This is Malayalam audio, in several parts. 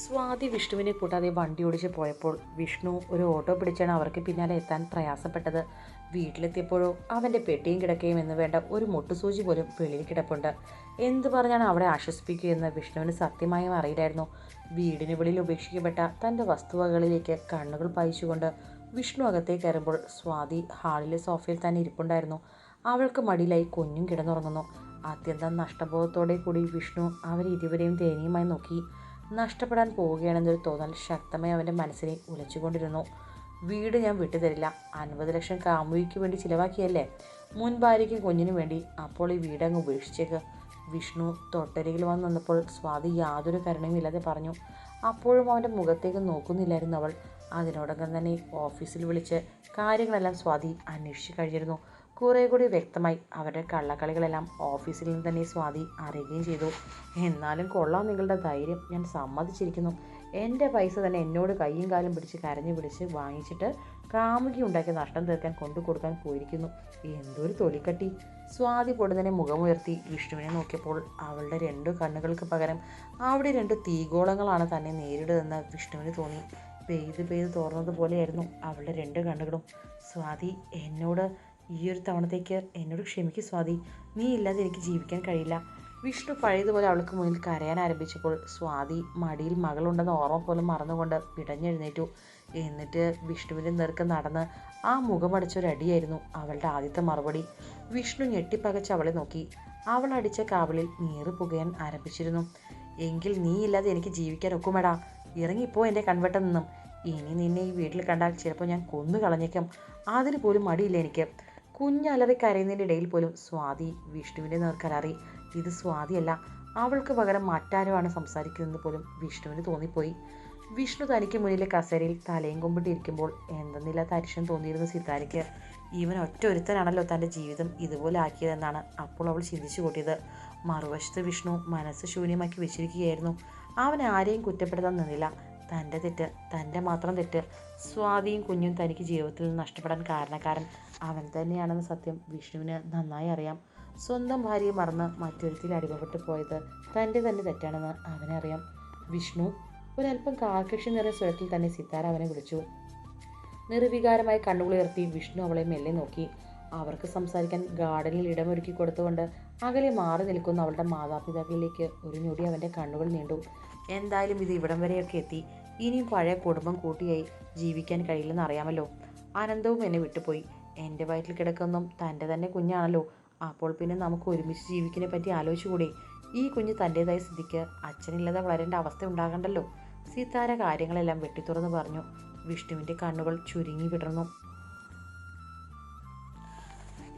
സ്വാതി വിഷ്ണുവിനെ കൂട്ടാതെ വണ്ടി ഓടിച്ച് പോയപ്പോൾ വിഷ്ണു ഒരു ഓട്ടോ പിടിച്ചാണ് അവർക്ക് പിന്നാലെ എത്താൻ പ്രയാസപ്പെട്ടത്. വീട്ടിലെത്തിയപ്പോഴോ അവന്റെ പെട്ടിയും കിടക്കുകയും എന്ന് വേണ്ട ഒരു മുട്ടുസൂചി പോലും വെളിയിൽ കിടപ്പുണ്ട്. എന്ത് പറഞ്ഞാണ് അവിടെ ആശ്വസിപ്പിക്കുകയെന്ന് വിഷ്ണുവിന് സത്യമായും അറിയില്ലായിരുന്നു. വീടിന് വെളിയിൽ ഉപേക്ഷിക്കപ്പെട്ട തന്റെ വസ്തുവകളിലേക്ക് കണ്ണുകൾ പായിച്ചുകൊണ്ട് വിഷ്ണു അകത്തേക്ക് കയറുമ്പോൾ സ്വാതി ഹാളിലെ സോഫയിൽ തന്നെ ഇരിപ്പുണ്ടായിരുന്നു. അവൾക്ക് മടിയിലായി കുഞ്ഞും കിടന്നുറങ്ങുന്നു. അത്യന്തം നഷ്ടബോധത്തോടെ കൂടി വിഷ്ണു അവരിരുവരെയും ദയനീയമായി നോക്കി. നഷ്ടപ്പെടാൻ പോവുകയാണെന്നൊരു തോന്നൽ ശക്തമായി അവന്റെ മനസ്സിനെ ഉലച്ചുകൊണ്ടിരുന്നു. വീട് ഞാൻ വിട്ടുതരില്ല. അൻപത് ലക്ഷം കാമുകിക്ക് വേണ്ടി ചിലവാക്കിയല്ലേ? മുൻ ഭാര്യയ്ക്കും കുഞ്ഞിനും വേണ്ടി. അപ്പോൾ ഈ വീടങ്ങ് ഉപേക്ഷിച്ചേക്ക്. വിഷ്ണു തൊട്ടരികിൽ വന്ന് നിന്നപ്പോൾ സ്വാതി യാതൊരു കരുണയും ഇല്ലാതെ പറഞ്ഞു അപ്പോഴും അവന്റെ മുഖത്തേക്ക് നോക്കുന്നില്ലായിരുന്നു അവൾ. അതിനോടകം തന്നെ ഓഫീസിൽ വിളിച്ച് കാര്യങ്ങളെല്ലാം സ്വാതി അന്വേഷിച്ച് കഴിഞ്ഞിരുന്നു. കുറേ കൂടി വ്യക്തമായി അവരുടെ കള്ളക്കളികളെല്ലാം ഓഫീസിൽ നിന്ന് തന്നെ സ്വാതി അറിയുകയും ചെയ്തു. എന്നാലും കൊള്ളാം നിങ്ങളുടെ ധൈര്യം. ഞാൻ സമ്മതിച്ചിരിക്കുന്നു. എന്റെ പൈസ തന്നെ എന്നോട് കൈയും കാലും പിടിച്ച് കരഞ്ഞു പിടിച്ച് വാങ്ങിച്ചിട്ട് കാമുകി ഉണ്ടാക്കി നഷ്ടം തീർക്കാൻ കൊണ്ടു കൊടുക്കാൻ പോയിരിക്കുന്നു. എന്തൊരു തൊലിക്കട്ടി. സ്വാതി പൊടുന്നതിനെ മുഖമുയർത്തി വിഷ്ണുവിനെ നോക്കിയപ്പോൾ അവളുടെ രണ്ടു കണ്ണുകൾക്ക് പകരം അവിടെ രണ്ട് തീഗോളങ്ങളാണ് തന്നെ നേരിടുന്നതെന്ന് വിഷ്ണുവിന് തോന്നി. പെയ്ത് പെയ്ത് തോർന്നതുപോലെയായിരുന്നു അവളുടെ രണ്ട് കണ്ണുകളും. സ്വാതി എന്നോട് ഈ ഒരു തവണത്തേക്ക് എന്നോട് ക്ഷമിക്ക് സ്വാതി. നീ ഇല്ലാതെ എനിക്ക് ജീവിക്കാൻ കഴിയില്ല. വിഷ്ണു പഴയതുപോലെ അവൾക്ക് മുന്നിൽ കരയാൻ ആരംഭിച്ചപ്പോൾ സ്വാതി മടിയിൽ മകളുണ്ടെന്ന ഓർമ്മ പോലും മറന്നുകൊണ്ട് പിടഞ്ഞെഴുന്നേറ്റു എന്നിട്ട് വിഷ്ണുവിന്റെ നേർക്ക് നടന്ന് ആ മുഖമടച്ചൊരടിയായിരുന്നു അവളുടെ ആദ്യത്തെ മറുപടി. വിഷ്ണു ഞെട്ടിപ്പകച്ച് അവളെ നോക്കി. അവൾ അടിച്ച കാവലിൽ നീറ് പുകയാൻ ആരംഭിച്ചിരുന്നു. എങ്കിൽ നീ ഇല്ലാതെ എനിക്ക് ജീവിക്കാൻ ഒക്കുമെടാ. ഇറങ്ങിപ്പോ എന്റെ കൺവെട്ടം നിന്നും. ഇനി നിന്നെ ഈ വീട്ടിൽ കണ്ടാൽ ചിലപ്പോൾ ഞാൻ കൊന്നു കളഞ്ഞേക്കാം അതിന് പോലും മടിയില്ല എനിക്ക്. കുഞ്ഞലറി കരയുന്നതിന്റെ ഇടയിൽ പോലും സ്വാതി വിഷ്ണുവിന്റെ നേർക്കലറി ഇത് സ്വാതിയല്ല അവൾക്ക് പകരം മറ്റാരുമാണ് സംസാരിക്കുന്നതെന്ന് പോലും വിഷ്ണുവിന് തോന്നിപ്പോയി. വിഷ്ണു തനിക്ക് മുന്നിലെ കസേരയിൽ തലയും കൊമ്പിട്ടിരിക്കുമ്പോൾ എന്തെന്നില്ലാത്ത അരിശം തോന്നിയിരുന്ന സിതാരയ്ക്ക്. ഇവൻ ഒറ്റ ഒരുത്തനാണല്ലോ തന്റെ ജീവിതം ഇതുപോലെ ആക്കിയതെന്നാണ് അപ്പോൾ അവൾ ചിന്തിച്ചു കൂട്ടിയത്. മറുവശത്ത് വിഷ്ണു മനസ്സ് ശൂന്യമാക്കി വെച്ചിരിക്കുകയായിരുന്നു. അവൻ ആരെയും കുറ്റപ്പെടുത്താൻ നിന്നില്ല. തന്റെ തെറ്റ് തന്റെ മാത്രം തെറ്റ് സ്വാതിയും കുഞ്ഞും തനിക്ക് ജീവിതത്തിൽ നിന്ന് നഷ്ടപ്പെടാൻ കാരണക്കാരൻ അവൻ തന്നെയാണെന്ന് സത്യം വിഷ്ണുവിന് നന്നായി അറിയാം. സ്വന്തം ഭാര്യയെ മറന്ന് മറ്റൊരുത്തിൽ അടിമപ്പെട്ടു പോയത് തന്റെ തന്നെ തെറ്റാണെന്ന് അവനറിയാം വിഷ്ണു ഒരല്പം കാർക്കക്ഷി നിറ സ്വരത്തിൽ തന്നെ സിത്താര അവനെ വിളിച്ചു. നിർവികാരമായി കണ്ണുകളുയർത്തി വിഷ്ണു അവളെ മെല്ലെ നോക്കി. അവർക്ക് സംസാരിക്കാൻ ഗാർഡനിൽ ഇടമൊരുക്കി കൊടുത്തുകൊണ്ട് അകലെ മാറി നിൽക്കുന്ന അവളുടെ മാതാപിതാക്കളിലേക്ക് ഒരു ഞൊടി അവന്റെ കണ്ണുകൾ നീണ്ടു. എന്തായാലും ഇത് ഇവിടം വരെയൊക്കെ എത്തി. ഇനിയും പഴയ കുടുംബം കൂട്ടിയായി ജീവിക്കാൻ കഴിയില്ലെന്ന് അറിയാമല്ലോ. ആനന്ദവും എന്നെ വിട്ടുപോയി. എന്റെ വയറ്റിൽ കിടക്കുന്നതും തന്റെ തന്നെ കുഞ്ഞാണല്ലോ. അപ്പോൾ പിന്നെ നമുക്ക് ഒരുമിച്ച് ജീവിക്കുന്നതിനെ പറ്റി ആലോചിച്ചുകൂടി? ഈ കുഞ്ഞ് തന്റേതായ സ്ഥിതിക്ക് അച്ഛനില്ലാതെ വളരേണ്ട അവസ്ഥ ഉണ്ടാകണ്ടല്ലോ. സീതാര കാര്യങ്ങളെല്ലാം വെട്ടിത്തുറന്ന് പറഞ്ഞു. വിഷ്ണുവിന്റെ കണ്ണുകൾ ചുരുങ്ങി വിടർന്നു.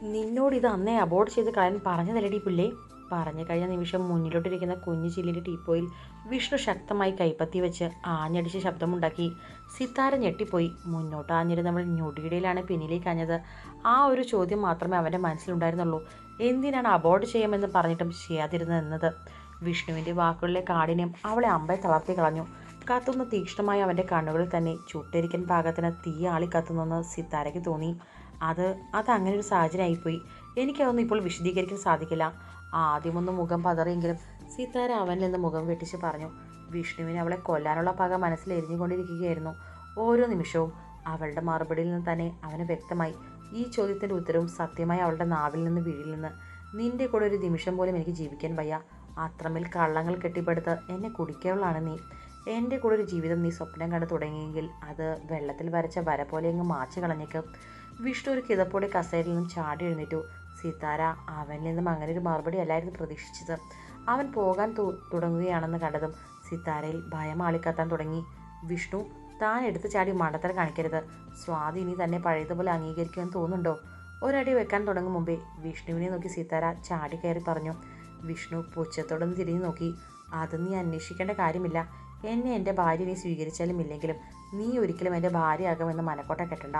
നിന്നോട് ഇത് അന്നേ അബോർഡ് ചെയ്ത് കളയാൻ പറഞ്ഞതല്ലടി പുല്ലേ പറഞ്ഞു കഴിഞ്ഞ നിമിഷം മുന്നിലോട്ടിരിക്കുന്ന കുഞ്ഞു ചില്ലിന്റെ ടീപ്പോയിൽ വിഷ്ണു ശക്തമായി കൈപ്പത്തി വെച്ച് ആഞ്ഞടിച്ച് ശബ്ദമുണ്ടാക്കി. സിത്താര ഞെട്ടിപ്പോയി. മുന്നോട്ട് ആഞ്ഞിരുന്നവൾ ഞൊടിയിടയിലാണ് പിന്നിലേക്ക് അഞ്ഞത് ആ ഒരു ചോദ്യം മാത്രമേ അവന്റെ മനസ്സിലുണ്ടായിരുന്നുള്ളൂ. എന്തിനാണ് അബോർഡ് ചെയ്യാമെന്ന് പറഞ്ഞിട്ടും ചെയ്യാതിരുന്നതെന്നത് വിഷ്ണുവിന്റെ വാക്കുകളിലെ കാഠിന്യം അവളെ അമ്പെ തളർത്തി കളഞ്ഞു. കത്തുന്ന തീക്ഷ്ണമായ അവന്റെ കണ്ണുകളിൽ തന്നെ ചുട്ടരിക്കൻ പാകത്തിന് തീ ആളി കത്തുന്നെന്ന് സിത്താരയ്ക്ക് തോന്നി. അത് അത് അങ്ങനെ ഒരു സാഹചര്യമായിപ്പോയി. എനിക്കതൊന്നും ഇപ്പോൾ വിശദീകരിക്കാൻ സാധിക്കില്ല. ആദ്യമൊന്നും മുഖം പതറിയെങ്കിലും സീതാര അവനിൽ നിന്ന് മുഖം വെട്ടിച്ച് പറഞ്ഞു വിഷ്ണുവിന് അവളെ കൊല്ലാനുള്ള പക മനസ്സിൽ എരിഞ്ഞുകൊണ്ടിരിക്കുകയായിരുന്നു. ഓരോ നിമിഷവും അവളുടെ മറുപടിയിൽ നിന്ന് തന്നെ അവന് വ്യക്തമായി ഈ ചോദ്യത്തിന്റെ ഉത്തരവും സത്യമായി അവളുടെ നാവിൽ നിന്ന് വീഴിൽ നിന്ന്. നിന്റെ കൂടെ ഒരു നിമിഷം പോലും എനിക്ക് ജീവിക്കാൻ വയ്യ. അത്രമേൽ കള്ളങ്ങൾ കെട്ടിപ്പടുത്ത് എന്നെ കുടിക്കവളാണ് നീ. എന്റെ കൂടെ ഒരു ജീവിതം നീ സ്വപ്നം കണ്ടു തുടങ്ങിയെങ്കിൽ അത് വെള്ളത്തിൽ വരച്ച വര പോലെ അങ്ങ് മാച്ച് കളഞ്ഞേക്കും. വിഷ്ണു ഒരു കിതപ്പോടെ കസേരയിൽ നിന്നും ചാടി എഴുന്നേറ്റു. സീതാര അവനിൽ നിന്നും അങ്ങനെ ഒരു മറുപടി അല്ലായിരുന്നു പ്രതീക്ഷിച്ചത്. അവൻ പോകാൻ തുടങ്ങുകയാണെന്ന് കണ്ടതും സിത്താരയിൽ ഭയം ആളിക്കത്താൻ തുടങ്ങി. വിഷ്ണു താൻ എടുത്ത് ചാടി മണ്ടത്തര കാണിക്കരുത്. സ്വാതി ഇനി തന്നെ പഴയതുപോലെ അംഗീകരിക്കുമെന്ന് തോന്നുന്നുണ്ടോ? ഒരടി വെക്കാൻ തുടങ്ങും മുമ്പേ വിഷ്ണുവിനെ നോക്കി സീതാര ചാടി കയറി പറഞ്ഞു. വിഷ്ണു പുച്ഛത്തോടൊന്ന് തിരിഞ്ഞു നോക്കി. അത് നീ അന്വേഷിക്കേണ്ട കാര്യമില്ല. എന്നെ എന്റെ ഭാര്യ നീ സ്വീകരിച്ചാലും ഇല്ലെങ്കിലും നീ ഒരിക്കലും എന്റെ ഭാര്യയാകുമെന്ന് മനക്കോട്ട കെട്ടണ്ട.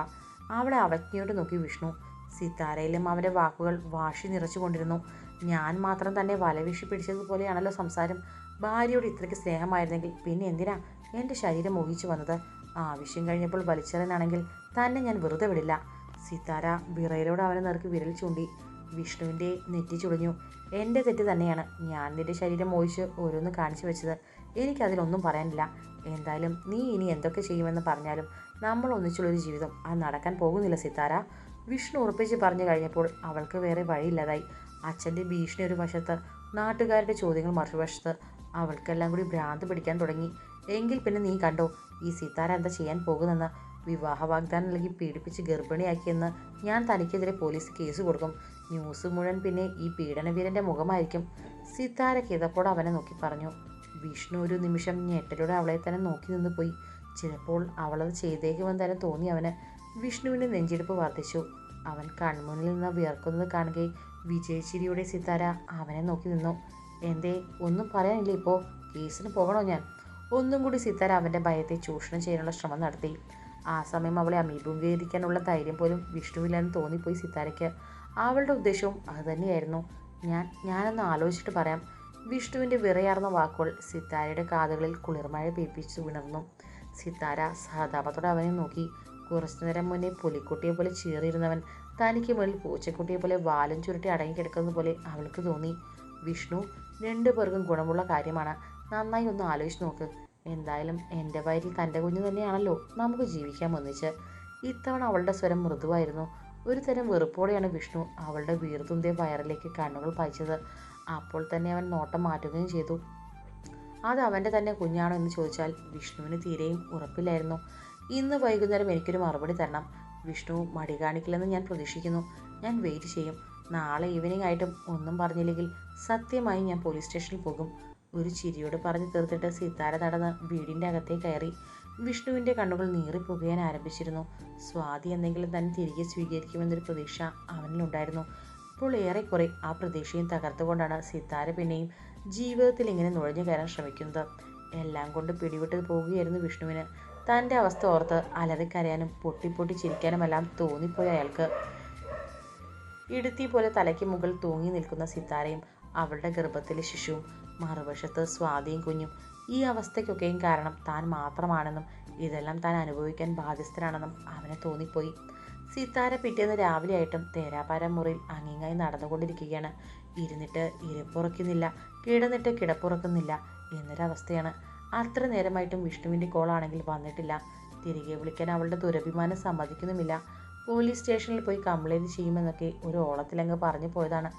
അവളെ അവജ്ഞയോട് നോക്കി വിഷ്ണു. സിത്താരയിലും അവന്റെ വാക്കുകൾ വാശി നിറച്ചുകൊണ്ടിരുന്നു. ഞാൻ മാത്രം തന്നെ വലവീശി പിടിച്ചതുപോലെയാണല്ലോ സംസാരം. ഭാര്യയോട് ഇത്രയ്ക്ക് സ്നേഹമായിരുന്നെങ്കിൽ പിന്നെ എന്തിനാ എന്റെ ശരീരം മോഹിച്ചു വന്നത്? ആവശ്യം കഴിഞ്ഞപ്പോൾ വലിച്ചെറിയാണെങ്കിൽ തന്നെ ഞാൻ വെറുതെ വിടില്ല. സിത്താര വിറയിലൂടെ അവനെ നിറക്ക് വിരൽ ചൂണ്ടി. വിഷ്ണുവിന്റെ നെറ്റി ചുളിഞ്ഞു. എന്റെ തെറ്റ് തന്നെയാണ്. ഞാൻ നിന്റെ ശരീരം മോഹിച്ച് ഓരോന്ന് കാണിച്ചു വെച്ചത്. എനിക്കതിലൊന്നും പറയാനില്ല. എന്തായാലും നീ ഇനി എന്തൊക്കെ ചെയ്യുമെന്ന് പറഞ്ഞാലും നമ്മൾ ഒന്നിച്ചുള്ളൊരു ജീവിതം അത് നടക്കാൻ പോകുന്നില്ല സിത്താര. വിഷ്ണു ഉറപ്പിച്ച് പറഞ്ഞു കഴിഞ്ഞപ്പോൾ അവൾക്ക് വേറെ വഴിയില്ലാതായി. അച്ഛന്റെ ഭീഷണി ഒരു വശത്ത് നാട്ടുകാരുടെ ചോദ്യങ്ങൾ മറുവശത്ത്. അവൾക്കെല്ലാം കൂടി ഭ്രാന്ത് പിടിക്കാൻ തുടങ്ങി. എങ്കിൽ പിന്നെ നീ കണ്ടോ ഈ സിത്താര എന്താ ചെയ്യാൻ പോകുന്നെന്ന്? വിവാഹ വാഗ്ദാനം നൽകി പീഡിപ്പിച്ച് ഗർഭിണിയാക്കിയെന്ന് ഞാൻ തനിക്കെതിരെ പോലീസ് കേസ് കൊടുക്കും. ന്യൂസ് മുഴുവൻ പിന്നെ ഈ പീഡനവീരന്റെ മുഖമായിരിക്കും. സിത്താര കിതപ്പോടെ അവനെ നോക്കി പറഞ്ഞു. വിഷ്ണു ഒരു നിമിഷം ഞെട്ടലോടെ അവളെ തന്നെ നോക്കി നിന്ന് പോയി. ചിലപ്പോൾ അവളത് ചെയ്തേക്കുമെന്ന് തന്നെ തോന്നി അവന്. വിഷ്ണുവിന്റെ നെഞ്ചെടുപ്പ് വർദ്ധിച്ചു. അവൻ കൺമുന്നിൽ നിന്ന് വിയർക്കുന്നത് കാണുകയും വിജയച്ചിരിയുടെ സിത്താര അവനെ നോക്കി നിന്നു. എന്തേ ഒന്നും പറയാനില്ല ഇപ്പോൾ കേസിന് പോകണോ ഞാൻ? ഒന്നും കൂടി സിത്താര അവന്റെ ഭയത്തെ ചൂഷണം ചെയ്യാനുള്ള ശ്രമം നടത്തി. ആ സമയം അവളെ അമീപീകരിക്കാനുള്ള ധൈര്യം പോലും വിഷ്ണുവില്ലെന്ന് തോന്നിപ്പോയി സിത്താരയ്ക്ക്. അവളുടെ ഉദ്ദേശവും അതുതന്നെയായിരുന്നു ഞാൻ ഞാനൊന്ന് ആലോചിച്ചിട്ട് പറയാം. വിഷ്ണുവിന്റെ വിറയാർന്ന വാക്കുകൾ സിത്താരയുടെ കാതുകളിൽ കുളിർമഴ പേപ്പിച്ചു വിണർന്നു. സിത്താര സഹതാപത്തോടെ അവനെ നോക്കി. കുറച്ചു നേരം മുന്നേ പുലിക്കുട്ടിയെ പോലെ ചീറിയിരുന്നവൻ തനിക്ക് മുകളിൽ പൂച്ചക്കുട്ടിയെ പോലെ വാലും ചുരുട്ടി അടങ്ങിക്കിടക്കുന്നത് പോലെ അവൾക്ക് തോന്നി. വിഷ്ണു രണ്ടു പേർക്കും ഗുണമുള്ള കാര്യമാണ്. നന്നായി ഒന്ന് ആലോചിച്ച് നോക്ക്. എന്തായാലും എന്റെ വയറ്റിൽ തന്റെ കുഞ്ഞു തന്നെയാണല്ലോ നമുക്ക് ജീവിക്കാൻ ഒന്നിച്ച്. ഇത്തവണ അവളുടെ സ്വരം മൃദുവായിരുന്നു. ഒരു തരം വെറുപ്പോടെയാണ് വിഷ്ണു അവളുടെ വീർതുന്തിയ വയറിലേക്ക് കണ്ണുകൾ പായിച്ചത്. അപ്പോൾ തന്നെ അവൻ നോട്ടം മാറ്റുകയും ചെയ്തു. അത് അവന്റെ തന്നെ കുഞ്ഞാണോ എന്ന് ചോദിച്ചാൽ വിഷ്ണുവിന് തീരെയും ഉറപ്പില്ലായിരുന്നു. ഇന്ന് വൈകുന്നേരം എനിക്കൊരു മറുപടി തരണം. വിഷ്ണു മടി കാണിക്കില്ലെന്ന് ഞാൻ പ്രതീക്ഷിക്കുന്നു. ഞാൻ വെയിറ്റ് ചെയ്യും. നാളെ ഈവനിങ് ആയിട്ടും ഒന്നും പറഞ്ഞില്ലെങ്കിൽ സത്യമായി ഞാൻ പോലീസ് സ്റ്റേഷനിൽ പോകും. ഒരു ചിരിയോട് പറഞ്ഞു തീർത്തിട്ട് സിത്താര നടന്ന് വീടിന്റെ അകത്തേക്ക് കയറി. വിഷ്ണുവിന്റെ കണ്ണുകൾ നീറിപ്പുകയാൻ ആരംഭിച്ചിരുന്നു. സ്വാതി എന്തെങ്കിലും തന്നെ തിരികെ സ്വീകരിക്കുമെന്നൊരു പ്രതീക്ഷ അവനിലുണ്ടായിരുന്നു. ഇപ്പോൾ ഏറെക്കുറെ ആ പ്രതീക്ഷയും തകർത്തുകൊണ്ടാണ് സിത്താര പിന്നെയും ജീവിതത്തിൽ ഇങ്ങനെ നുഴഞ്ഞു കയറാൻ ശ്രമിക്കുന്നത്. എല്ലാം കൊണ്ട് പിടിവിട്ട് പോവുകയായിരുന്നു വിഷ്ണുവിന്. തന്റെ അവസ്ഥ ഓർത്ത് അലറിക്കരയാനും പൊട്ടിപ്പൊട്ടി ചിരിക്കാനുമെല്ലാം തോന്നിപ്പോയി അയാൾക്ക്. ഇടുത്തി പോലെ തലയ്ക്ക് മുകൾ തൂങ്ങി നിൽക്കുന്ന സിത്താരയും അവളുടെ ഗർഭത്തിലെ ശിശുവും മറുവശത്ത് സ്വാതിയും കുഞ്ഞും ഈ അവസ്ഥയ്ക്കൊക്കെയും കാരണം താൻ മാത്രമാണെന്നും ഇതെല്ലാം താൻ അനുഭവിക്കാൻ ബാധ്യസ്ഥനാണെന്നും അവനെ തോന്നിപ്പോയി. സിത്താര പിറ്റേന്ന് രാവിലെ ആയിട്ടും തേരാപാര മുറിയിൽ അങ്ങിങ്ങായി നടന്നുകൊണ്ടിരിക്കുകയാണ്. ഇരുന്നിട്ട് ഇരപ്പുറക്കുന്നില്ല കിടന്നിട്ട് കിടപ്പുറക്കുന്നില്ല എന്നൊരവസ്ഥയാണ്. അത്ര നേരമായിട്ടും വിഷ്ണുവിന്റെ കോളാണെങ്കിൽ വന്നിട്ടില്ല. തിരികെ വിളിക്കാൻ അവളുടെ ദുരഭിമാനം സമ്മതിക്കുന്നുമില്ല. പോലീസ് സ്റ്റേഷനിൽ പോയി കംപ്ലൈന്റ് ചെയ്യുമെന്നൊക്കെ ഒരു ഓളത്തിലങ്ങ് പറഞ്ഞു പോയതാണ്.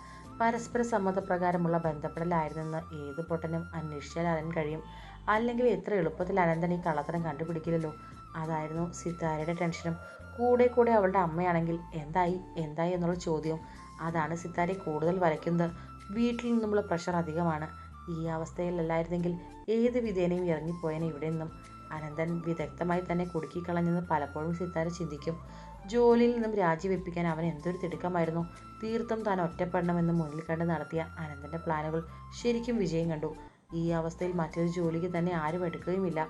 പരസ്പര സമ്മതപ്രകാരമുള്ള ബന്ധപ്പെടലായിരുന്നെന്ന് ഏത് പൊട്ടനും അന്വേഷിച്ചാൽ അറിയാൻ കഴിയും. അല്ലെങ്കിൽ എത്ര എളുപ്പത്തിൽ അനന്തൻ ഈ കള്ളത്തരം കണ്ടുപിടിക്കില്ലല്ലോ. അതായിരുന്നു സിത്താരയുടെ ടെൻഷനും കൂടെ കൂടെ അവളുടെ അമ്മയാണെങ്കിൽ എന്തായി എന്തായി എന്നുള്ള ചോദ്യം. അതാണ് സിത്താരെ കൂടുതൽ വരയ്ക്കുന്നത്. വീട്ടിൽ നിന്നുമുള്ള പ്രഷർ അധികമാണ്. ഈ അവസ്ഥയിലല്ലായിരുന്നെങ്കിൽ ഏത് വിധേനയും ഇറങ്ങിപ്പോയനെ ഇവിടെ നിന്നും. അനന്തൻ വിദഗ്ധമായി തന്നെ കുടുക്കിക്കളഞ്ഞെന്ന് പലപ്പോഴും സിത്താര ചിന്തിക്കും. ജോലിയിൽ നിന്നും രാജിവെപ്പിക്കാൻ അവൻ എന്തൊരു തിടുക്കമായിരുന്നു. തീർത്തും താൻ ഒറ്റപ്പെടണമെന്ന് മുന്നിൽ കണ്ട് നടത്തിയ അനന്തന്റെ പ്ലാനുകൾ ശരിക്കും വിജയം കണ്ടു. ഈ അവസ്ഥയിൽ മറ്റൊരു ജോലിക്ക് തന്നെ ആരും എടുക്കുകയുമില്ല.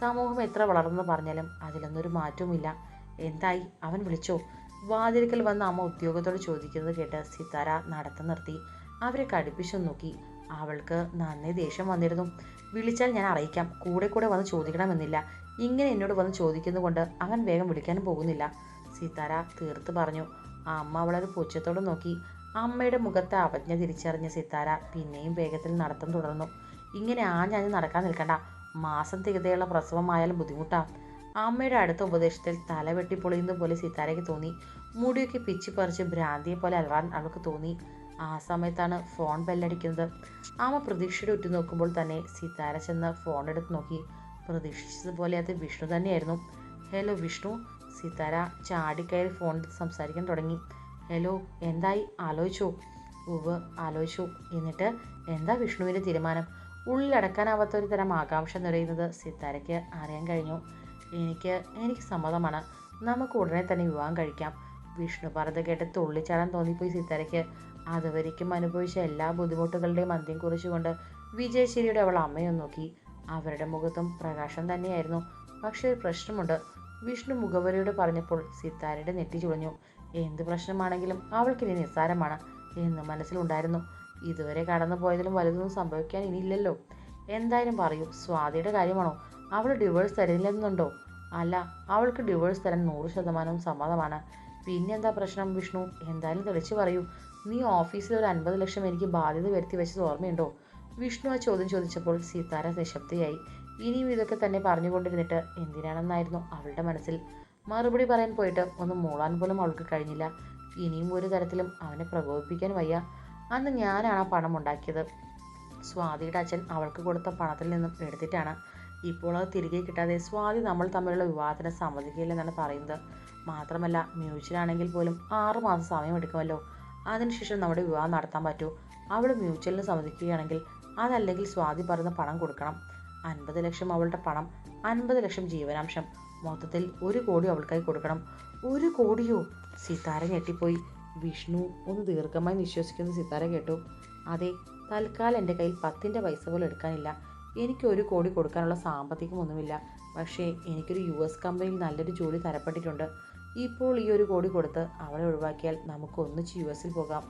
സമൂഹം എത്ര വളർന്നു പറഞ്ഞാലും അതിലൊന്നൊരു മാറ്റവുമില്ല. എന്തായി? അവൻ വിളിച്ചോ. വാതിൽക്കൽ വന്ന അമ്മ ഉദ്യോഗത്തോട് ചോദിക്കുന്നത് കേട്ട് സിതാര നടത്തം നിർത്തി. അവരെ കടുപ്പിച്ചു നോക്കി. അവൾക്ക് നന്നേ ദേഷ്യം വന്നിരുന്നു. വിളിച്ചാൽ ഞാൻ അറിയിക്കാം. കൂടെ കൂടെ വന്ന് ചോദിക്കണമെന്നില്ല. ഇങ്ങനെ എന്നോട് വന്ന് ചോദിക്കുന്നതുകൊണ്ട് അവൻ വേഗം വിളിക്കാനും പോകുന്നില്ല. സീതാര തീർത്ത് പറഞ്ഞു. ആ അമ്മ അവളൊരു പുച്ഛത്തോടെ നോക്കി. അമ്മയുടെ മുഖത്തെ അവജ്ഞ തിരിച്ചറിഞ്ഞ സിത്താര പിന്നെയും വേഗത്തിൽ നടത്തം തുടർന്നു. ഇങ്ങനെ ആഞ്ഞാഞ്ഞ് നടക്കാൻ നിൽക്കണ്ട. മാസം തികതയുള്ള പ്രസവമായാലും ബുദ്ധിമുട്ടാ. അമ്മയുടെ അടുത്ത ഉപദേശത്തിൽ തല വെട്ടിപ്പൊളിയുന്ന പോലെ സിത്താരയ്ക്ക് തോന്നി. മുടിയൊക്കെ പിച്ചി പറിച്ച് ഭ്രാന്തിയെ പോലെ അലറാൻ അവൾക്ക് തോന്നി. ആ സമയത്താണ് ഫോൺ ബെല്ലടിക്കുന്നത്. അമ്മ പ്രതീക്ഷയുടെ ഉറ്റു നോക്കുമ്പോൾ തന്നെ സിത്താര ചെന്ന് ഫോൺ എടുത്ത് നോക്കി. പ്രതീക്ഷിച്ചതുപോലെ അത് വിഷ്ണു തന്നെയായിരുന്നു. ഹലോ വിഷ്ണു സിത്താര ചാടിക്കയറി ഫോണിൽ സംസാരിക്കാൻ തുടങ്ങി. ഹലോ എന്തായി? ആലോചിച്ചോ? ഉവ് ആലോചിച്ചു. എന്നിട്ട് എന്താ വിഷ്ണുവിന്റെ തീരുമാനം? ഉള്ളിലടക്കാനാവാത്ത ഒരു തരം ആകാംക്ഷ നിറയുന്നത് സിത്താരയ്ക്ക് അറിയാൻ കഴിഞ്ഞു. എനിക്ക് എനിക്ക് സമ്മതമാണ്. നമുക്ക് ഉടനെ തന്നെ വിവാഹം കഴിക്കാം. വിഷ്ണു പറഞ്ഞത് കേട്ട് തുള്ളിച്ചാടാൻ തോന്നിപ്പോയി സീതാരയ്ക്ക് അതുവരയ്ക്കും അനുഭവിച്ച എല്ലാ ബുദ്ധിമുട്ടുകളുടെയും അന്ത്യം കുറിച്ചുകൊണ്ട് വിജയശ്രീയുടെ അവൾ അമ്മയെ നോക്കി. അവരുടെ മുഖത്തും പ്രകാശം തന്നെയായിരുന്നു. പക്ഷേ ഒരു പ്രശ്നമുണ്ട്. വിഷ്ണു മുഖവരിയോട് പറഞ്ഞപ്പോൾ സിത്താരയുടെ നെറ്റി ചുളഞ്ഞു. എന്ത് പ്രശ്നമാണെങ്കിലും അവൾക്കിനി നിസ്സാരമാണ് എന്ന് മനസ്സിലുണ്ടായിരുന്നു. ഇതുവരെ കടന്നു പോയതിലും വലുതൊന്നും സംഭവിക്കാൻ ഇനിയില്ലല്ലോ. എന്തായാലും പറയൂ സ്വാതിയുടെ കാര്യമാണോ? അവൾ ഡിവോഴ്സ് തരുന്നില്ലെന്നുണ്ടോ? അല്ല അവൾക്ക് ഡിവോഴ്സ് തരാൻ നൂറ് ശതമാനവും സമ്മതമാണ്. പിന്നെന്താ പ്രശ്നം വിഷ്ണു? എന്തായാലും തെളിച്ച് പറയൂ. നീ ഓഫീസിൽ ഒരു അൻപത് ലക്ഷം എനിക്ക് ബാധ്യത വരുത്തി വെച്ചത് ഓർമ്മയുണ്ടോ? വിഷ്ണു ആ ചോദ്യം ചോദിച്ചപ്പോൾ സീതാര നിശബ്ദയായി. ഇനിയും ഇതൊക്കെ തന്നെ പറഞ്ഞുകൊണ്ടിരുന്നിട്ട് എന്തിനാണെന്നായിരുന്നു അവളുടെ മനസ്സിൽ. മറുപടി പറയാൻ പോയിട്ട് ഒന്ന് മൂളാൻ പോലും അവൾക്ക് കഴിഞ്ഞില്ല. ഇനിയും ഒരു തരത്തിലും അവനെ പ്രകോപിപ്പിക്കാൻ വയ്യ. അന്ന് ഞാനാണ് ആ പണം ഉണ്ടാക്കിയത്. സ്വാതിയുടെ അച്ഛൻ അവൾക്ക് കൊടുത്ത പണത്തിൽ നിന്നും എടുത്തിട്ടാണ്. ഇപ്പോൾ അത് തിരികെ കിട്ടാതെ സ്വാതി നമ്മൾ തമ്മിലുള്ള വിവാഹത്തിന് സമ്മതിക്കില്ലെന്നാണ് പറയുന്നത്. മാത്രമല്ല മ്യൂച്വലാണെങ്കിൽ പോലും ആറ് മാസം സമയമെടുക്കുമല്ലോ അതിനുശേഷം നമ്മുടെ വിവാഹം നടത്താൻ പറ്റൂ. അവൾ മ്യൂച്വലിന് സമ്മതിക്കുകയാണെങ്കിൽ അതല്ലെങ്കിൽ സ്വാതി പറയുന്ന പണം കൊടുക്കണം. അൻപത് ലക്ഷം അവളുടെ പണം അൻപത് ലക്ഷം ജീവനാംശം. മൊത്തത്തിൽ ഒരു കോടി അവൾക്കായി കൊടുക്കണം. ഒരു കോടിയോ? സിതാര ഞെട്ടിപ്പോയി. വിഷ്ണു ഒന്ന് ദീർഘമായി നിശ്വസിക്കുന്ന സിതാര കേട്ടു. അതെ തൽക്കാലം എന്റെ കയ്യിൽ പത്തിന്റെ പൈസ പോലും എടുക്കാനില്ല. എനിക്ക് ഒരു കോടി കൊടുക്കാനുള്ള സാമ്പത്തികമൊന്നുമില്ല. പക്ഷേ എനിക്കൊരു യു എസ് കമ്പനിയിൽ നല്ലൊരു ജോലി തരപ്പെട്ടിട്ടുണ്ട്. ഇപ്പോൾ ഈ ഒരു കോടി കൊടുത്ത് അവളെ ഒഴിവാക്കിയാൽ നമുക്ക് ഒന്നിച്ച് യു എസിൽ പോകാം.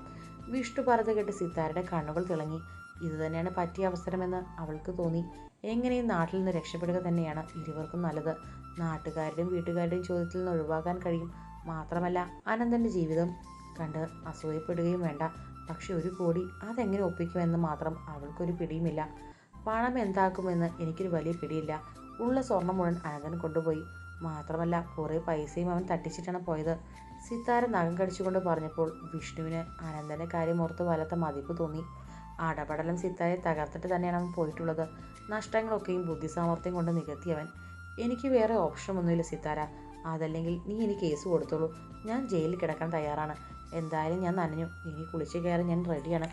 വിഷ്ണു പറഞ്ഞത് കേട്ട് സിത്താരയുടെ കണ്ണുകൾ തിളങ്ങി. ഇതുതന്നെയാണ് പറ്റിയ അവസരമെന്ന് അവൾക്ക് തോന്നി. എങ്ങനെയും നാട്ടിൽ നിന്ന് രക്ഷപ്പെടുക തന്നെയാണ് ഇരുവർക്കും നല്ലത്. നാട്ടുകാരുടെയും വീട്ടുകാരുടെയും ചോദ്യത്തിൽ നിന്ന് ഒഴിവാക്കാൻ കഴിയും. മാത്രമല്ല അനന്തന്റെ ജീവിതം കണ്ട് അസൂയപ്പെടുകയും വേണ്ട. പക്ഷെ ഒരു കോടി അതെങ്ങനെ ഒപ്പിക്കുമെന്ന് മാത്രം അവൾക്കൊരു പിടിയുമില്ല. പണം എന്താക്കുമെന്ന് എനിക്കൊരു വലിയ പിടിയില്ല. ഉള്ള സ്വർണം മുഴുവൻ അനന്തൻ കൊണ്ടുപോയി. മാത്രമല്ല കുറേ പൈസയും അവൻ തട്ടിച്ചിട്ടാണ് പോയത്. സിത്താര നഖം കടിച്ചുകൊണ്ട് പറഞ്ഞപ്പോൾ വിഷ്ണുവിന് അനന്തന്റെ കാര്യം ഓർത്ത് വലത്ത മതിപ്പ് തോന്നി. അടപടലം സിത്താരെ തകർത്തിട്ട് തന്നെയാണ് അവൻ പോയിട്ടുള്ളത്. നഷ്ടങ്ങളൊക്കെയും ബുദ്ധിസാമർത്ഥ്യം കൊണ്ട് നികത്തിയവൻ. എനിക്ക് വേറെ ഓപ്ഷനൊന്നുമില്ല സിത്താര. അതല്ലെങ്കിൽ നീ എനിക്ക് കേസ് കൊടുത്തോളൂ. ഞാൻ ജയിലിൽ കിടക്കാൻ തയ്യാറാണ്. എന്തായാലും ഞാൻ നനഞ്ഞു. ഇനി കുളിച്ച് കയറി ഞാൻ റെഡിയാണ്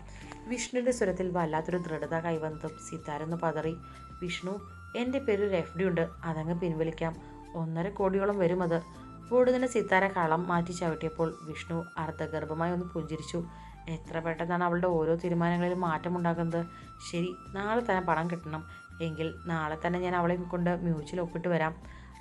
വിഷ്ണുവിന്റെ സ്വരത്തിൽ വല്ലാത്തൊരു ദൃഢത കൈവന്നതും സിത്താരൊന്ന് പതറി. വിഷ്ണു എന്റെ പേരിൽ എഫ് ഡി ഉണ്ട്. അതങ്ങ് പിൻവലിക്കാം. ഒന്നര കോടിയോളം വരും അത്. കൂടുതലും സിത്താര കളം മാറ്റി ചവിട്ടിയപ്പോൾ വിഷ്ണു അർദ്ധഗർഭമായി ഒന്ന് പുഞ്ചിരിച്ചു. എത്ര പെട്ടെന്നാണ് അവളുടെ ഓരോ തീരുമാനങ്ങളിലും മാറ്റമുണ്ടാകുന്നത്? ശരി നാളെ തന്നെ പണം കിട്ടണം. എങ്കിൽ നാളെ തന്നെ ഞാൻ അവളെ കൊണ്ട് മ്യൂച്വൽ ഒപ്പിട്ട് വരാം.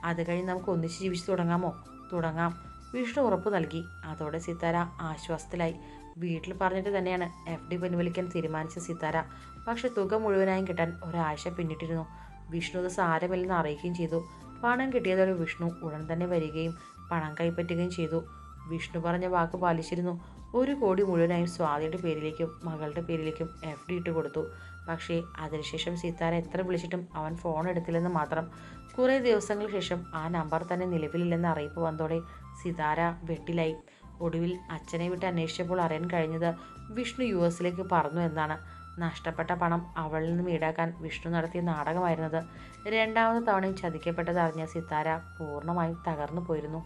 അത് കഴിഞ്ഞ് നമുക്ക് ഒന്നിച്ച് ജീവിച്ച് തുടങ്ങാമോ? തുടങ്ങാം. വിഷ്ണു ഉറപ്പ് നൽകി. അതോടെ സിത്താര ആശ്വാസത്തിലായി. വീട്ടിൽ പറഞ്ഞിട്ട് തന്നെയാണ് എഫ് ഡി പിൻവലിക്കാൻ തീരുമാനിച്ച സിത്താര. പക്ഷെ തുക മുഴുവനായും കിട്ടാൻ ഒരാഴ്ച പിന്നിട്ടിരുന്നു. വിഷ്ണു അത് സാരമില്ലെന്ന് അറിയിക്കുകയും ചെയ്തു. പണം കിട്ടിയതോടെ വിഷ്ണു ഉടൻ തന്നെ വരികയും പണം കൈപ്പറ്റുകയും ചെയ്തു. വിഷ്ണു പറഞ്ഞ വാക്ക് പാലിച്ചിരുന്നു. ഒരു കോടി മുഴുവനായും സ്വാതിയുടെ പേരിലേക്കും മകളുടെ പേരിലേക്കും എഫ് ഡി ഇട്ട് കൊടുത്തു. പക്ഷേ അതിനുശേഷം സീതാര എത്ര വിളിച്ചിട്ടും അവൻ ഫോൺ എടുത്തില്ലെന്ന് മാത്രം. കുറേ ദിവസങ്ങൾക്ക് ശേഷം ആ നമ്പർ തന്നെ നിലവിലില്ലെന്ന് അറിയിപ്പ് വന്നതോടെ സിതാര വെട്ടിലായി. ഒടുവിൽ അച്ഛനെ വിട്ട് അന്വേഷിച്ചപ്പോൾ അറിയാൻ കഴിഞ്ഞത് വിഷ്ണു യു എസിലേക്ക് പറഞ്ഞു എന്നാണ്. നഷ്ടപ്പെട്ട പണം അവളിൽ നിന്നും ഈടാക്കാൻ വിഷ്ണു നടത്തിയ നാടകമായിരുന്നത്. രണ്ടാമത് തവണയും ചതിക്കപ്പെട്ടത് അറിഞ്ഞ സിതാര പൂർണമായും തകർന്നു പോയിരുന്നു.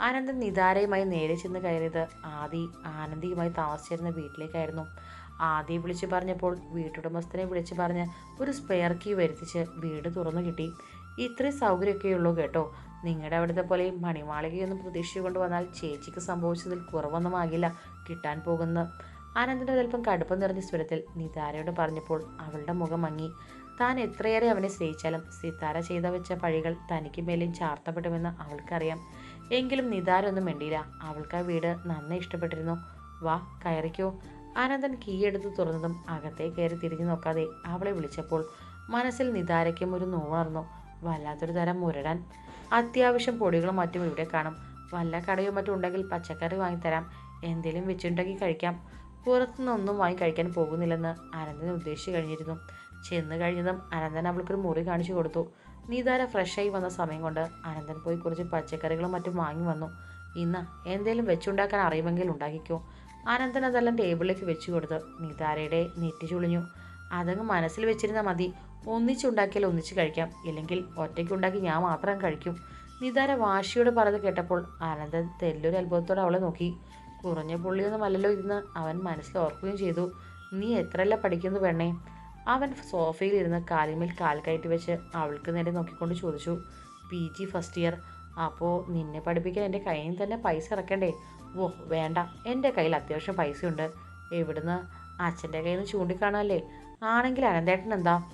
ആനന്ദൻ നിതാരയുമായി നേരെ ചെന്ന് കയറിയത് ആദി ആനന്ദിയുമായി താമസിച്ചിരുന്ന വീട്ടിലേക്കായിരുന്നു. ആദി വിളിച്ചു പറഞ്ഞപ്പോൾ വീട്ടുടമസ്ഥനെ വിളിച്ചു പറഞ്ഞ് ഒരു സ്പെയർ കീ വരുത്തിച്ച് വീട് തുറന്നു കിട്ടി. ഇത്രയും സൗകര്യമൊക്കെയുള്ളൂ കേട്ടോ. നിങ്ങളുടെ അവിടുത്തെ പോലെ മണിമാളികയൊന്നും പ്രതീക്ഷിച്ചുകൊണ്ട് വന്നാൽ ചേച്ചിക്ക് സംഭവിച്ചതിൽ കുറവൊന്നുമാകില്ല കിട്ടാൻ പോകുന്ന ആനന്ദിന്റെ അല്പം കടുപ്പം നിറഞ്ഞ സ്വരത്തിൽ നിതാരയോട് പറഞ്ഞപ്പോൾ അവളുടെ മുഖം മങ്ങി. താൻ എത്രയേറെ അവനെ സ്നേഹിച്ചാലും സിതാര ചെയ്ത വെച്ച പഴികൾ തനിക്ക് മേലും ചാർത്തപ്പെടുമെന്ന് അവൾക്കറിയാം. എങ്കിലും നിതാര ഒന്നും മിണ്ടിയില്ല. അവൾക്ക് ആ വീട് നന്നായി ഇഷ്ടപ്പെട്ടിരുന്നു. വാ കയറിക്കോ. ആനന്ദൻ കീ എടുത്ത് തുറന്നതും അകത്തെ കയറി തിരിഞ്ഞു നോക്കാതെ അവളെ വിളിച്ചപ്പോൾ മനസ്സിൽ നിതാരയ്ക്കും ഒരു നോവർന്നു വല്ലാത്തൊരു തരം മുരടാൻ. അത്യാവശ്യം പൊടികളും മറ്റും ഇവിടെ കാണും. വല്ല കടയും മറ്റും ഉണ്ടെങ്കിൽ പച്ചക്കറി വാങ്ങിത്തരാം. എന്തെങ്കിലും വെച്ചുണ്ടാക്കി കഴിക്കാം. പുറത്തുനിന്നൊന്നും വാങ്ങി കഴിക്കാൻ പോകുന്നില്ലെന്ന് അനന്തൻ ഉദ്ദേശിച്ചു കഴിഞ്ഞിരുന്നു. ചെന്ന് കഴിഞ്ഞതും അനന്തൻ അവൾക്കൊരു മുറി കാണിച്ചു കൊടുത്തു. നീതാര ഫ്രഷായി വന്ന സമയം കൊണ്ട് അനന്തൻ പോയി കുറച്ച് പച്ചക്കറികളും മറ്റും വാങ്ങി വന്നു. ഇന്ന് എന്തേലും വെച്ചുണ്ടാക്കാൻ അറിയുമെങ്കിൽ ഉണ്ടാക്കിക്കോ. അനന്തൻ അതെല്ലാം ടേബിളിലേക്ക് വെച്ചു കൊടുത്ത് നിതാരയുടെ നെറ്റി ചുളിഞ്ഞു. അതങ്ങ് മനസ്സിൽ വെച്ചിരുന്നാൽ മതി. ഒന്നിച്ചുണ്ടാക്കിയാൽ ഒന്നിച്ച് കഴിക്കാം. ഇല്ലെങ്കിൽ ഒറ്റയ്ക്കുണ്ടാക്കി ഞാൻ മാത്രം കഴിക്കും. നിതാര വാശിയോട് പറഞ്ഞത് കേട്ടപ്പോൾ അനന്തൻ തെല്ലൊരു അത്ഭുതത്തോടെ അവളെ നോക്കി. കുറഞ്ഞ പുള്ളിയൊന്നും അല്ലല്ലോ ഇതെന്ന് അവൻ മനസ്സിൽ ഓർക്കുകയും ചെയ്തു. നീ എത്രയല്ല പഠിക്കുന്നു പെണ്ണേ? അവൻ സോഫയിൽ ഇരുന്ന് കാലിന്മേൽ കാൽ കയറ്റി വെച്ച് അവൾക്ക് നേരെ നോക്കിക്കൊണ്ട് ചോദിച്ചു. പി. ജി. First year. അപ്പോൾ നിന്നെ പഠിപ്പിക്കാൻ എന്റെ കയ്യിൽ തന്നെ പൈസ ഇറക്കണ്ടേ? ഓ വേണ്ട. എന്റെ കയ്യിൽ അത്യാവശ്യം പൈസയുണ്ട്. എവിടുന്ന്? അച്ഛന്റെ കയ്യിൽ നിന്ന് ചൂണ്ടിക്കാണല്ലേ ആണെങ്കിൽ അനന്തേട്ടൻ എന്താ?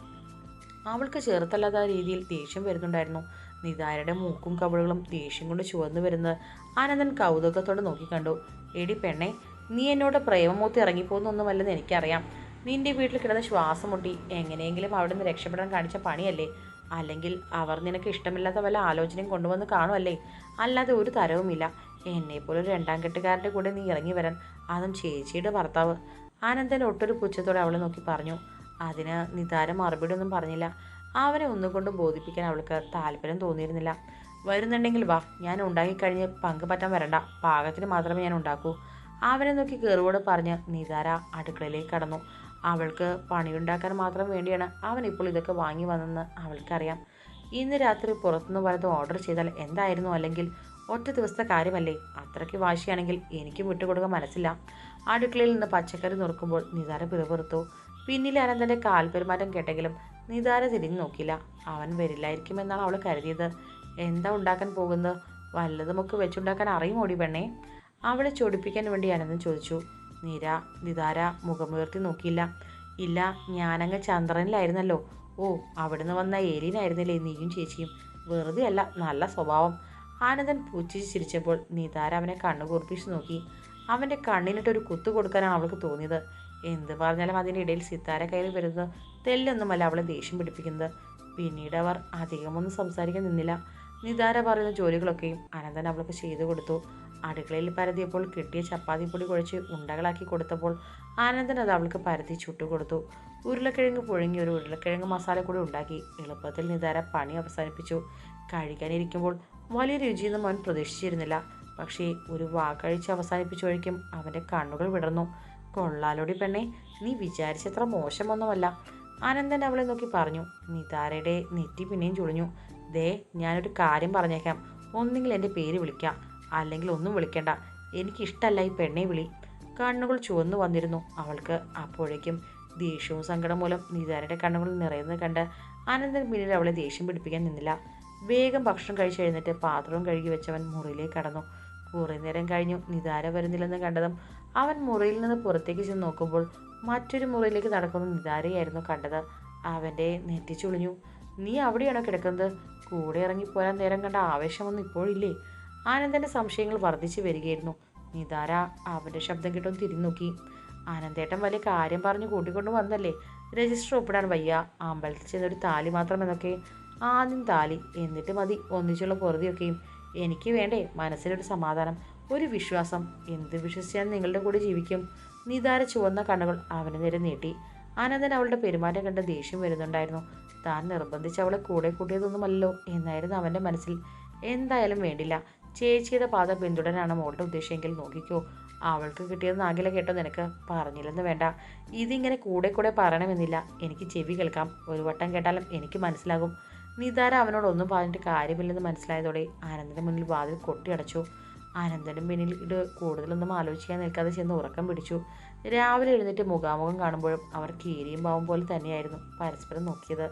അവൾക്ക് ചെറുത്തല്ലാത്ത രീതിയിൽ ദേഷ്യം വരുന്നുണ്ടായിരുന്നു. നിതാരയുടെ മൂക്കും കവിളുകളും ദേഷ്യം കൊണ്ട് ചുവന്നു വരുന്നത് ആനന്ദൻ കൗതുകത്തോടെ നോക്കിക്കണ്ടു എടി പെണ്ണെ നീ എന്നോട് പ്രേമമൂത്തി ഇറങ്ങിപ്പോകുന്നൊന്നുമല്ലെന്ന് എനിക്കറിയാം. നിന്റെ വീട്ടിൽ കിടന്ന് ശ്വാസം മുട്ടി എങ്ങനെയെങ്കിലും അവിടെ നിന്ന് രക്ഷപ്പെടാൻ കാണിച്ച പണിയല്ലേ? അല്ലെങ്കിൽ അവർ നിനക്ക് ഇഷ്ടമില്ലാത്ത വല്ല ആലോചനയും കൊണ്ടുവന്ന് കാണുമല്ലേ? അല്ലാതെ ഒരു തരവുമില്ല. എന്നെപ്പോലെ ഒരു രണ്ടാം കെട്ടുകാരന്റെ കൂടെ നീ ഇറങ്ങി വരാൻ. അതും ചേച്ചിയുടെ ഭർത്താവ്. ആനന്ദൻ ഒട്ടൊരു പുച്ഛത്തോടെ അവളെ നോക്കി പറഞ്ഞു. അതിന് നിതാര മറുപടി ഒന്നും പറഞ്ഞില്ല. അവനെ ഒന്നുകൊണ്ടും ബോധിപ്പിക്കാൻ അവൾക്ക് താല്പര്യം തോന്നിയിരുന്നില്ല. വരുന്നുണ്ടെങ്കിൽ വാ ഞാൻ ഉണ്ടാക്കിക്കഴിഞ്ഞ് പങ്ക് പറ്റാൻ വരണ്ട. പാകത്തിന് മാത്രമേ ഞാൻ ഉണ്ടാക്കൂ. അവനെ നോക്കി കയറുവോട് പറഞ്ഞ് നിതാര അടുക്കളയിലേക്ക് കടന്നു. അവൾക്ക് പണിയുണ്ടാക്കാൻ മാത്രം വേണ്ടിയാണ് അവൻ ഇപ്പോൾ ഇതൊക്കെ വാങ്ങി വന്നെന്ന് അവൾക്കറിയാം. ഇന്ന് രാത്രി പുറത്തുനിന്ന് വലതും ഓർഡർ ചെയ്താൽ എന്തായിരുന്നു? അല്ലെങ്കിൽ ഒറ്റ ദിവസത്തെ കാര്യമല്ലേ? അത്രയ്ക്ക് വാശിയാണെങ്കിൽ എനിക്കും വിട്ടുകൊടുക്കാൻ മനസ്സില്ല. അടുക്കളയിൽ നിന്ന് പച്ചക്കറി നുറുക്കുമ്പോൾ നിതാര പിറുപിറുത്തു. പിന്നിലെ അനന്തന്റെ കാൽപെരുമാറ്റം കേട്ടെങ്കിലും നിതാര തിരിഞ്ഞു നോക്കില്ല അവൻ വരില്ലായിരിക്കുമെന്നാണ് അവൾ കരുതിയത്. എന്താ ഉണ്ടാക്കാൻ പോകുന്നത്? വല്ലതുമൊക്കെ വെച്ചുണ്ടാക്കാൻ അറിയും ഓടി പെണ്ണേ? അവളെ ചൊടിപ്പിക്കാൻ വേണ്ടി അനന്തൻ ചോദിച്ചു. നിര നിതാര മുഖമുയർത്തി നോക്കിയില്ല. ഇല്ല ഞാനങ്ങ് ചന്ദ്രനിലായിരുന്നല്ലോ. ഓ അവിടുന്ന് വന്ന ഏലിനായിരുന്നില്ലേ നീയും ചേച്ചിയും? വെറുതെ അല്ല നല്ല സ്വഭാവം. ആനന്ദൻ പുച്ഛിച്ച് ചിരിച്ചപ്പോൾ നിതാര അവനെ കണ്ണു കുറിപ്പിച്ച് നോക്കി. അവന്റെ കണ്ണിനിട്ടൊരു കുത്തു കൊടുക്കാനാണ് അവൾക്ക് തോന്നിയത്. എന്ത് പറഞ്ഞാലും അതിന്റെ ഇടയിൽ സിത്താര കയറി വരുന്നത് തെല്ലൊന്നുമല്ല അവളെ ദേഷ്യം പിടിപ്പിക്കുന്നത്. പിന്നീട് അവർ അധികമൊന്നും സംസാരിക്കാൻ നിന്നില്ല. നിതാര പറയുന്ന ജോലികളൊക്കെയും അനന്തൻ അവൾക്ക് ചെയ്തു കൊടുത്തു. അടുക്കളയിൽ പരതിയപ്പോൾ കിട്ടിയ ചപ്പാത്തി പൊടി കുഴച്ച് ഉണ്ടകളാക്കി കൊടുത്തപ്പോൾ ആനന്ദൻ അത് അവൾക്ക് പരത്തി ചുട്ടുകൊടുത്തു ഉരുളക്കിഴങ്ങ് പുഴുങ്ങി ഒരു ഉരുളക്കിഴങ്ങ് മസാല കൂടി ഉണ്ടാക്കി. എളുപ്പത്തിൽ നിതാര പണി അവസാനിപ്പിച്ചു. കഴിക്കാനിരിക്കുമ്പോൾ വലിയ രുചിയൊന്നും അവൻ പ്രതീക്ഷിച്ചിരുന്നില്ല. പക്ഷേ ഒരു വാക്കഴിച്ച് അവസാനിപ്പിച്ചു കഴിക്കും അവന്റെ കണ്ണുകൾ വിടർന്നു. കൊള്ളാലോടി പെണ്ണെ. നീ വിചാരിച്ചത്ര മോശമൊന്നുമല്ല. ആനന്ദൻ അവളെ നോക്കി പറഞ്ഞു. നിതാരയുടെ നെറ്റി പിന്നെയും ചുളിഞ്ഞു. ദേ ഞാനൊരു കാര്യം പറഞ്ഞേക്കാം. ഒന്നെങ്കിൽ എന്റെ പേര് വിളിക്കാം. അല്ലെങ്കിൽ ഒന്നും വിളിക്കണ്ട. എനിക്കിഷ്ടമല്ല ഈ പെണ്ണെ വിളി. കണ്ണുകൾ ചുവന്നു വന്നിരുന്നു. അവൾക്ക് അപ്പോഴേക്കും ദേഷ്യവും സങ്കടം മൂലം നിതാരയുടെ കണ്ണുകൾ നിറയുന്നത് കണ്ട് ആനന്ദൻ പിന്നിൽ അവളെ ദേഷ്യം പിടിപ്പിക്കാൻ നിന്നില്ല. വേഗം ഭക്ഷണം കഴിച്ച് എഴുന്നേറ്റ് പാത്രവും കഴുകി വെച്ചവൻ മുറിയിലേക്ക് കടന്നു. കുറേ നേരം കഴിഞ്ഞു. നിതാര വരുന്നില്ലെന്ന് കണ്ടതും അവൻ മുറിയിൽ നിന്ന് പുറത്തേക്ക് ചെന്ന് നോക്കുമ്പോൾ മറ്റൊരു മുറിയിലേക്ക് നടക്കുന്ന നിതാരയായിരുന്നു കണ്ടത്. അവന്റെ നെറ്റി ചുളിഞ്ഞു. നീ അവിടെയാണോ കിടക്കുന്നത്? കൂടെ ഇറങ്ങിപ്പോരാൻ നേരം കണ്ട ആവേശമൊന്നും ഇപ്പോഴില്ലേ? ആനന്ദന്റെ സംശയങ്ങൾ വർദ്ധിച്ചു വരികയായിരുന്നു. നിതാര അവന്റെ ശബ്ദം കിട്ടും തിരിഞ്ഞു നോക്കി. ആനന്ദേട്ടൻ വലിയ കാര്യം പറഞ്ഞു കൂട്ടിക്കൊണ്ട് വന്നല്ലേ? രജിസ്റ്റർ ഒപ്പിടാൻ വയ്യ. അമ്പലത്തിൽ ചെന്നൊരു താലി മാത്രം എന്നൊക്കെ ആദ്യം താലി എന്നിട്ട് മതി. ഒന്നിച്ചുള്ള പൊറുതിയൊക്കെയും. എനിക്ക് വേണ്ടേ മനസ്സിലൊരു സമാധാനം. ഒരു വിശ്വാസം എന്ത് വിശ്വസിച്ചാൽ നിങ്ങളുടെ കൂടെ ജീവിക്കും. നിതാര ചുവന്ന കണ്ണുകൾ അവന് നേരെ നീട്ടി. ആനന്ദൻ അവളുടെ പെരുമാറ്റം കണ്ട് ദേഷ്യം വരുന്നുണ്ടായിരുന്നു. താൻ നിർബന്ധിച്ച് അവളെ കൂടെ കൂട്ടിയതൊന്നുമല്ലോ എന്നായിരുന്നു അവന്റെ മനസ്സിൽ. എന്തായാലും വേണ്ടില്ല. ചേച്ചിയുടെ പാത പിന്തുടരാനാണ് മോളുടെ ഉദ്ദേശമെങ്കിൽ നോക്കിക്കോ. അവൾക്ക് കിട്ടിയത് നാഗില കേട്ടോ നിനക്ക്. പറഞ്ഞില്ലെന്ന് വേണ്ട. ഇതിങ്ങനെ കൂടെ കൂടെ പറയണമെന്നില്ല. എനിക്ക് ചെവി കേൾക്കാം. ഒരു വട്ടം കേട്ടാലും എനിക്ക് മനസ്സിലാകും. നിതാര അവനോടൊന്നും പറഞ്ഞിട്ട് കാര്യമില്ലെന്ന് മനസ്സിലായതോടെ ആനന്ദിന്റെ മുന്നിൽ വാതിൽ കൊട്ടിയടച്ചു. ആനന്ദനും പിന്നിൽ കൂടുതലൊന്നും ആലോചിക്കാൻ നിൽക്കാതെ ചെന്ന് ഉറക്കം പിടിച്ചു. രാവിലെ എഴുന്നേറ്റ് മുഖാമുഖം കാണുമ്പോഴും അവർ കീരിയും പാവം പോലെ തന്നെയായിരുന്നു പരസ്പരം നോക്കിയത്.